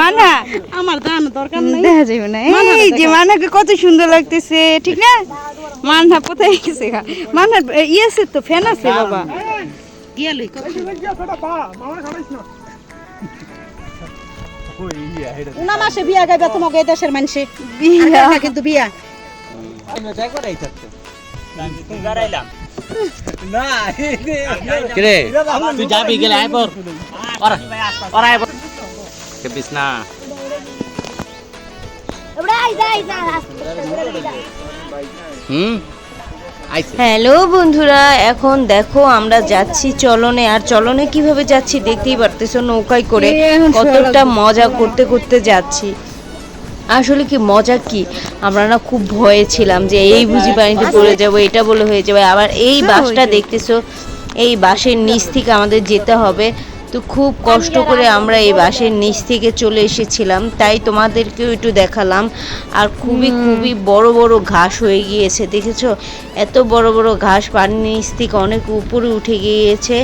মানা। আমার দানো দরকার নাই। দেখা যাবে না। এই যে মানাকে কত সুন্দর লাগতেছে ঠিক না? মানহা কোথায় গেছে মানহার ইয়ে আছে তো ফ্যান আছে বাবা। গিয়া লই কত উনা মাসে বিয়া গাইবে তোমাকে এই দেশের মানুষে। বিয়া। কিন্তু বিয়া। কিরে তুই যাবি গেলে আয় পর। ওরা ওরা খেপিস হুম? হ্যালো বন্ধুরা এখন দেখো আমরা যাচ্ছি চলনে আর চলনে কীভাবে যাচ্ছি দেখতেই পারতেছো নৌকায় করে কতটা মজা করতে করতে যাচ্ছি। আসলে কি মজা কি? আমরা না খুব ভয়ে ছিলাম যে এই বুঝি পানিতে পড়ে যাব এটা বলে হয়ে যাবে আবার এই বাসটা দেখতেছো এই বাসের নিচ থেকে আমাদের যেতে হবে। তো খুব কষ্ট করে আমরা এই বাসের নিচ থেকে চলে এসেছিলাম তাই তোমাদেরকেও একটু দেখালাম। আর খুবই খুবই বড় বড় ঘাস হয়ে গিয়েছে দেখেছ? এত বড় বড় ঘাস পানির নিচ থেকে অনেক উপরে উঠে গিয়েছে।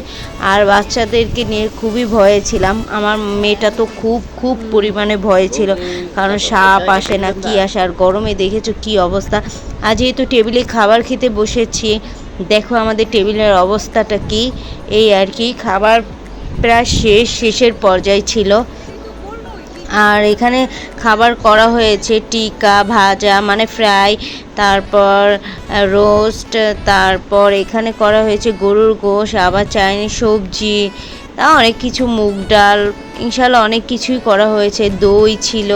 আর বাচ্চাদেরকে নিয়ে খুবই ভয়ে ছিলাম। আমার মেয়েটা তো খুব খুব পরিমাণে ভয়ে ছিল কারণ সাপ আসে না কি আসে? আর গরমে দেখেছ কি অবস্থা? আর যেহেতু টেবিলে খাবার খেতে বসেছি দেখো আমাদের টেবিলের অবস্থাটা কি? এই আর কি খাবার প্রায় শেষ, শেষের পর্যায়ে ছিল। আর এখানে খাবার করা হয়েছে, টিকা, ভাজা মানে ফ্রাই, তারপর রোস্ট, তারপর এখানে করা হয়েছে গরুর গোশ, আবার চাইনিজ সবজি, তা অনেক কিছু, মুগ ডাল, ইনশাল্লাহ অনেক কিছুই করা হয়েছে। দই ছিল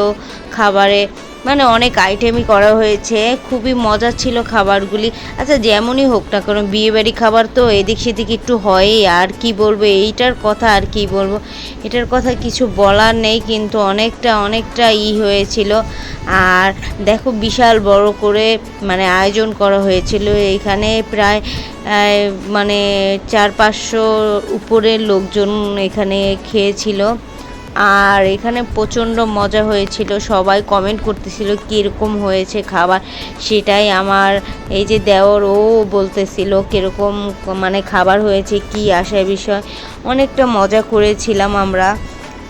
খাবারে। মানে অনেক আইটেমই করা হয়েছে, খুবই মজা ছিল খাবারগুলি। আচ্ছা যেমনই হোক না কারণ বিয়েবাড়ি খাবার তো এদিক সেদিক একটু হয়ই, আর কি বলব, এইটার কথা আর কি বলব? এটার কথা কিছু বলার নেই, কিন্তু অনেকটা অনেকটা ই হয়েছিল। আর দেখো, বিশাল বড় করে মানে আয়োজন করা হয়েছিল। এখানে প্রায় মানে চার পাঁচশো উপরের লোকজন এখানে খেয়েছিল। আর এখানে প্রচণ্ড মজা হয়েছিল। সবাই কমেন্ট করতেছিল, কীরকম হয়েছে খাবার? সেটাই আমার এই যে দেওর, ও বলতেছিল, কীরকম মানে খাবার হয়েছে, কি আসার বিষয়? অনেকটা মজা করেছিলাম আমরা।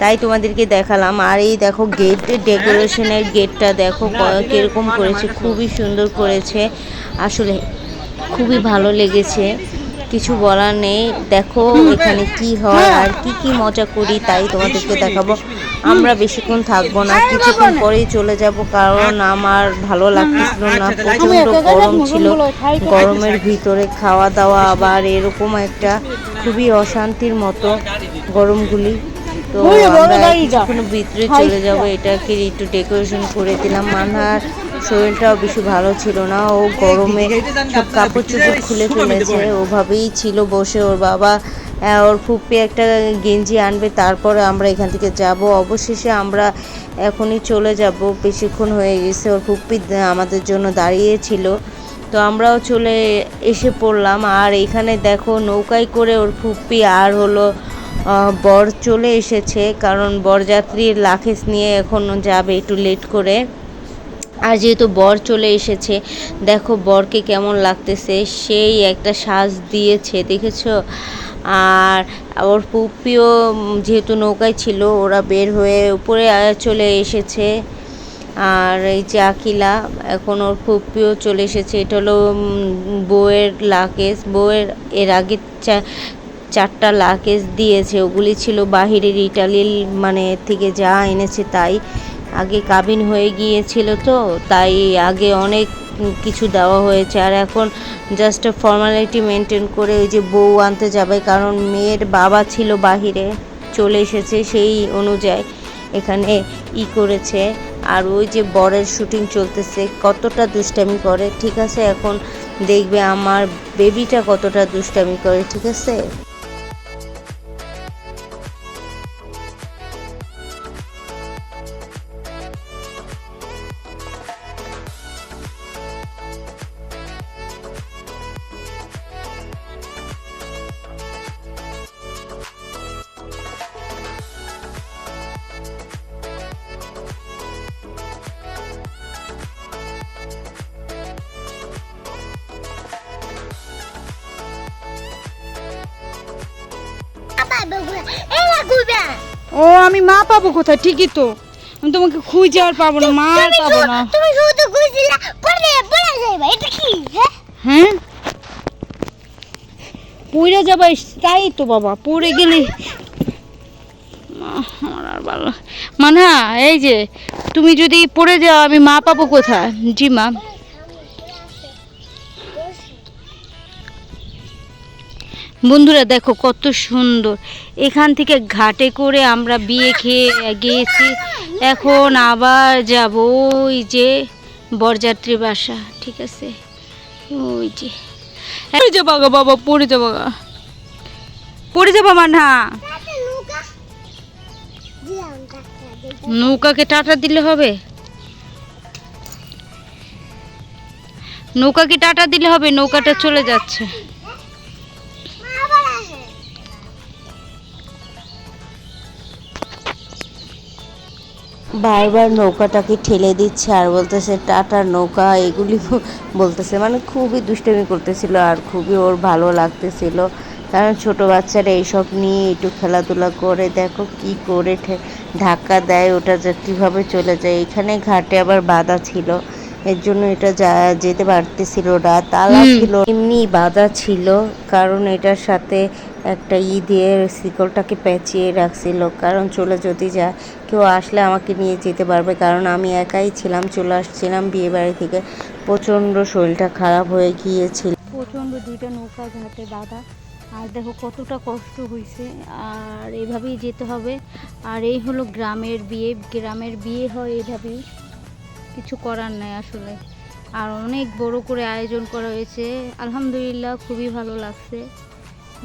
তাই তোমাদেরকে দেখালাম। আর এই দেখো গেট ডেকোরেশনের গেটটা দেখো কীরকম করেছে, খুবই সুন্দর করেছে। আসলে খুবই ভালো লেগেছে। কিছু বলার নেই। দেখো এখানে কি হয় আর কি কি মজা করি তাই তোমাদেরকে দেখাবো। আমরা বেশিক্ষণ থাকব না। কিছুক্ষণ পরেই চলে যাব কারণ আমার ভালো লাগতেছিল না। প্রচণ্ড গরম ছিল। গরমের ভিতরে খাওয়া দাওয়া আবার এরকম একটা খুবই অশান্তির মতো গরমগুলি। তো আমরা ভিতরে চলে যাব। এটাকে একটু ডেকোরেশন করে দিলাম। মানহার শরীরটাও বেশি ভালো ছিল না। ও গরমে সব কাপড় চোপড় খুলে ফেলেছে। ওভাবেই ছিল বসে ওর বাবা। ওর ফুপি একটা গেঞ্জি আনবে, তারপরে আমরা এখান থেকে যাব। অবশেষে আমরা এখনই চলে যাব। বেশিক্ষণ হয়ে গেছে, ওর ফুপি আমাদের জন্য দাঁড়িয়েছিল তো আমরাও চলে এসে পড়লাম। আর এখানে দেখো নৌকায় করে ওর ফুপি আর হলো বর চলে এসেছে। কারণ বরযাত্রীর লাখেস নিয়ে এখন যাবে একটু লেট করে। আর যেহেতু বর চলে এসেছে, দেখো বরকে কেমন লাগতেছে। সেই একটা সাজ দিয়েছে, দেখেছ? আর ওর পুপিও যেহেতু নৌকায় ছিল, ওরা বের হয়ে উপরে চলে এসেছে। আর এই যে আকিলা, এখন ওর ফুপিও চলে এসেছে। এটা হলো বউয়ের লাকেজ বউয়ের এর আগে চারটা লাকেজ দিয়েছে। ওগুলি ছিল বাহিরের ইটালির মানে থেকে যা এনেছে তাই। আগে কাবিন হয়ে গিয়েছিল তো, তাই আগে অনেক কিছু দেওয়া হয়েছে। আর এখন জাস্ট ফর্মালিটি মেনটেন করে ওই যে বউ আনতে যাবে, কারণ মেয়ের বাবা ছিল বাহিরে, চলে এসেছে সেই অনুযায়ী এখানে ই করেছে। আর ওই যে বরের শুটিং চলতেছে, কতটা দুষ্টামি করে, ঠিক আছে? এখন দেখবে আমার বেবিটা কতটা দুষ্টামি করে, ঠিক আছে? ও আমি মা পাবো কোথায়? ঠিকই তো। আমি তোমাকে খুঁজে আর পাবো না মা আর পাবো না। তুমি শুধু কইছিলা পড়ে পড়ে যাইবা এটা কি? হ্যাঁ? হ্যাঁ? পড়ে যাবে তাই তো বাবা পড়ে গেলে। আমার আর ভালো মানে এই যে তুমি যদি পড়ে যাও আমি মা পাবো কোথায়? জি মা। বন্ধুরা দেখো কত সুন্দর। এখান থেকে ঘাটে করে আমরা বিয়ে খেয়ে গিয়েছি। এখন আবার যাব ওই যে বরযাত্রী বাসা, ঠিক আছে? ওই যে। পড়ে যাব গো বাবা, পড়ে যাব গো। পড়ে যাব দিলাম নৌকাকে টাটা দিলে হবে? নৌকাকে টাটা দিলে হবে, নৌকাটা চলে যাচ্ছে। বারবার নৌকাটাকে ঠেলে দিচ্ছে আর বলতেছে, টাটা নৌকা। এগুলি বলতেছে। মানে খুবই দুষ্টামি করতেছিল আর খুবই ওর ভালো লাগতেছিল। কারণ ছোট বাচ্চারা এইসব নিয়ে একটু খেলাধুলা করে, দেখো কি করে ধাক্কা দেয়, ওটা যে কীভাবে চলে যায়। এখানে ঘাটে আবার বাধা ছিল। এর জন্য এটা যা যেতে পারতেছিল না তালা ছিল। এমনি বাধা ছিল কারণ এটার সাথে একটা ই দিয়ে শিকলটাকে পেঁচিয়ে রাখছিল। কারণ চলে যদি যায় কেউ আসলে আমাকে নিয়ে যেতে পারবে কারণ আমি একাই ছিলাম চলে আসছিলাম বিয়ে বাড়ি থেকে। প্রচণ্ড শরীরটা খারাপ হয়ে গিয়েছিল। প্রচণ্ড দুইটা নৌকা ঘাটে বাধা। আর দেখো কতটা কষ্ট হয়েছে আর এভাবেই যেতে হবে। আর এই হলো গ্রামের বিয়ে গ্রামের বিয়ে হয় এইভাবেই কিছু করার নাই আসলে। আর অনেক বড় করে আয়োজন করা হয়েছে। আলহামদুলিল্লাহ খুবই ভালো লাগছে।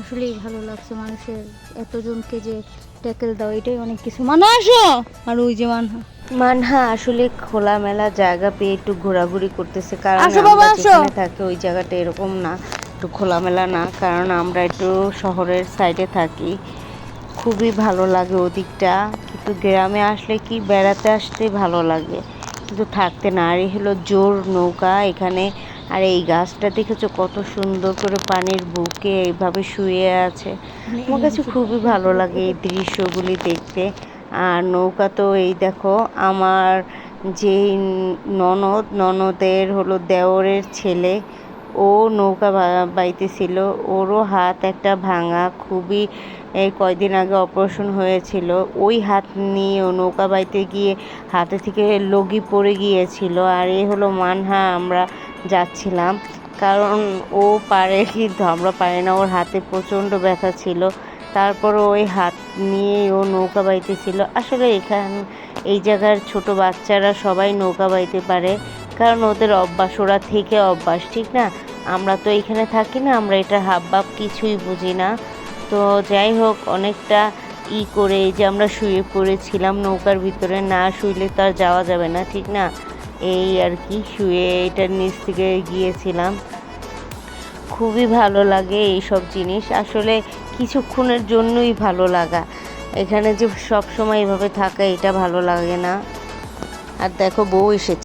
আসলেই ভালো লাগছে মানুষের এতজনকে যে ট্যাকেল দাও এটাই অনেক কিছু। মানে আসো! আর ওই যে মানহা মানহা আসলে খোলামেলা জায়গা পেয়ে একটু ঘোরাঘুরি করতেছে কারণ থাকি ওই জায়গাটা এরকম না একটু খোলামেলা না কারণ আমরা একটু শহরের সাইডে থাকি। খুবই ভালো লাগে ওদিকটা কিন্তু গ্রামে আসলে কি বেড়াতে আসতে ভালো লাগে। কিন্তু থাকতে না, আর এই হলো জোর নৌকা এখানে। আর এই গাছটা দেখেছ কত সুন্দর করে পানির বুকে এইভাবে শুয়ে আছে। আমার কাছে খুবই ভালো লাগে এই দৃশ্যগুলি দেখতে। আর নৌকা তো এই দেখো, আমার যে ননদ, ননদের হলো দেওরের ছেলে, ও নৌকা বাইতেছিল। ওরও হাত একটা ভাঙা, খুবই এই কয়দিন আগে অপারেশন হয়েছিল। ওই হাত নিয়ে ও নৌকা বাইতে গিয়ে হাতে থেকে লগি পড়ে গিয়েছিল। আর এ হলো মানহা, আমরা যাচ্ছিলাম। কারণ ও পারে কিন্তু আমরা পারি না, ওর হাতে প্রচণ্ড ব্যথা ছিল। তারপর ওই হাত নিয়ে ও নৌকা বাইতে ছিল আসলে এখান, এই জায়গার ছোট বাচ্চারা সবাই নৌকা বাইতে পারে। কারণ ওদের অভ্যাস, ওরা থেকে অভ্যাস, ঠিক না? আমরা তো এখানে থাকি না, আমরা এটা হাব ভাব কিছুই বুঝি না। তো যাই হোক, অনেকটা ই করে এই যে আমরা শুয়ে পড়েছিলাম নৌকার ভিতরে, না শুইলে তো আর যাওয়া যাবে না, ঠিক না? এই আর কি, শুয়ে এটার নিচ থেকে গিয়েছিলাম। খুবই ভালো লাগে এই সব জিনিস। আসলে কিছুক্ষণের জন্যই ভালো লাগা। এখানে যে সব সময় এভাবে থাকা, এটা ভালো লাগে না। আর দেখো, বউ এসেছে।